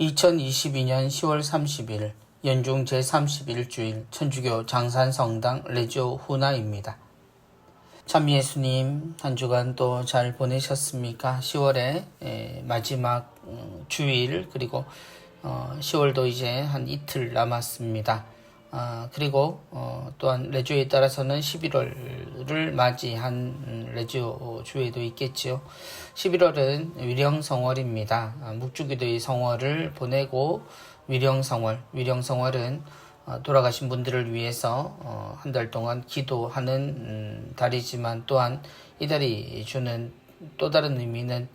2022년 10월 30일 연중 제31주일 천주교 장산성당 레지오 후나입니다. 참 예수님 한 주간 또 잘 보내셨습니까? 10월의 마지막 음, 주일 그리고 어, 10월도 이제 한 이틀 남았습니다. 아, 그리고 어, 또한 레지오에 따라서는 11월을 맞이한 음, 레지오 주에도 있겠지요. 11월은 위령성월입니다. 아, 묵주기도의 성월을 보내고 위령성월, 위령성월은 어, 돌아가신 분들을 위해서 어, 한달 동안 기도하는 음, 달이지만 또한 이 달이 주는 또 다른 의미는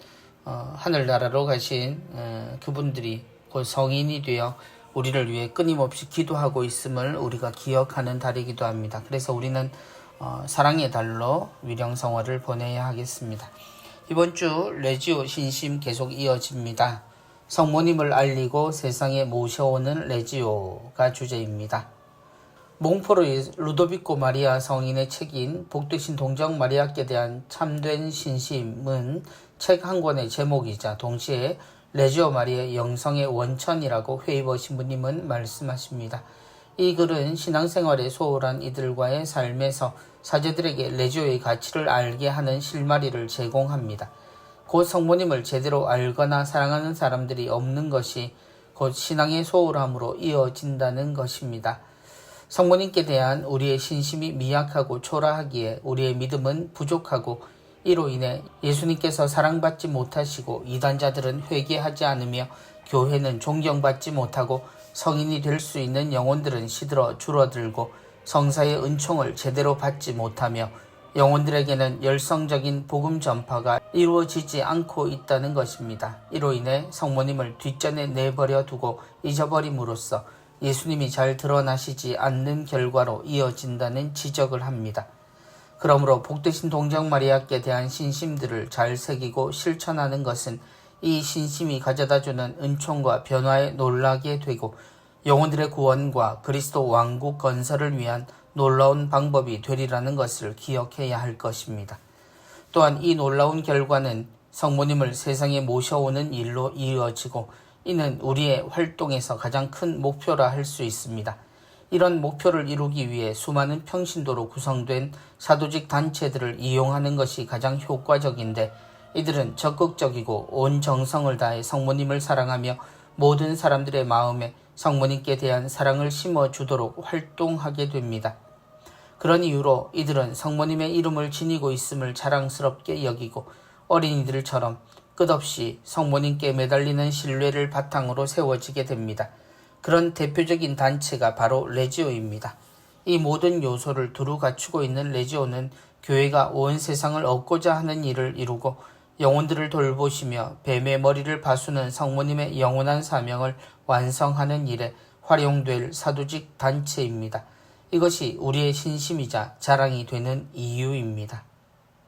어, 하늘나라로 가신 어, 그분들이 곧 성인이 되어 우리를 위해 끊임없이 기도하고 있음을 우리가 기억하는 달이기도 합니다. 그래서 우리는 어, 사랑의 달로 위령성화를 보내야 하겠습니다. 이번 주 레지오 신심 계속 이어집니다. 성모님을 알리고 세상에 모셔오는 레지오가 주제입니다. 몽포르의 루도비코 마리아 성인의 책인 복되신 동정 마리아께 대한 참된 신심은 책 한 권의 제목이자 동시에 레지오 마리의 영성의 원천이라고 회의버 신부님은 말씀하십니다. 이 글은 신앙생활에 소홀한 이들과의 삶에서 사제들에게 레지오의 가치를 알게 하는 실마리를 제공합니다. 곧 성모님을 제대로 알거나 사랑하는 사람들이 없는 것이 곧 신앙의 소홀함으로 이어진다는 것입니다. 성모님께 대한 우리의 신심이 미약하고 초라하기에 우리의 믿음은 부족하고 이로 인해 예수님께서 사랑받지 못하시고 이단자들은 회개하지 않으며 교회는 존경받지 못하고 성인이 될 수 있는 영혼들은 시들어 줄어들고 성사의 은총을 제대로 받지 못하며 영혼들에게는 열성적인 복음 전파가 이루어지지 않고 있다는 것입니다. 이로 인해 성모님을 뒷전에 내버려 두고 잊어버림으로써 예수님이 잘 드러나시지 않는 결과로 이어진다는 지적을 합니다. 그러므로 복되신 동정 마리아께 대한 신심들을 잘 새기고 실천하는 것은 이 신심이 가져다주는 은총과 변화에 놀라게 되고 영혼들의 구원과 그리스도 왕국 건설을 위한 놀라운 방법이 되리라는 것을 기억해야 할 것입니다. 또한 이 놀라운 결과는 성모님을 세상에 모셔오는 일로 이어지고 이는 우리의 활동에서 가장 큰 목표라 할 수 있습니다. 이런 목표를 이루기 위해 수많은 평신도로 구성된 사도직 단체들을 이용하는 것이 가장 효과적인데 이들은 적극적이고 온 정성을 다해 성모님을 사랑하며 모든 사람들의 마음에 성모님께 대한 사랑을 심어주도록 활동하게 됩니다. 그런 이유로 이들은 성모님의 이름을 지니고 있음을 자랑스럽게 여기고 어린이들처럼 끝없이 성모님께 매달리는 신뢰를 바탕으로 세워지게 됩니다. 그런 대표적인 단체가 바로 레지오입니다. 이 모든 요소를 두루 갖추고 있는 레지오는 교회가 온 세상을 얻고자 하는 일을 이루고 영혼들을 돌보시며 뱀의 머리를 바수는 성모님의 영원한 사명을 완성하는 일에 활용될 사도직 단체입니다. 이것이 우리의 신심이자 자랑이 되는 이유입니다.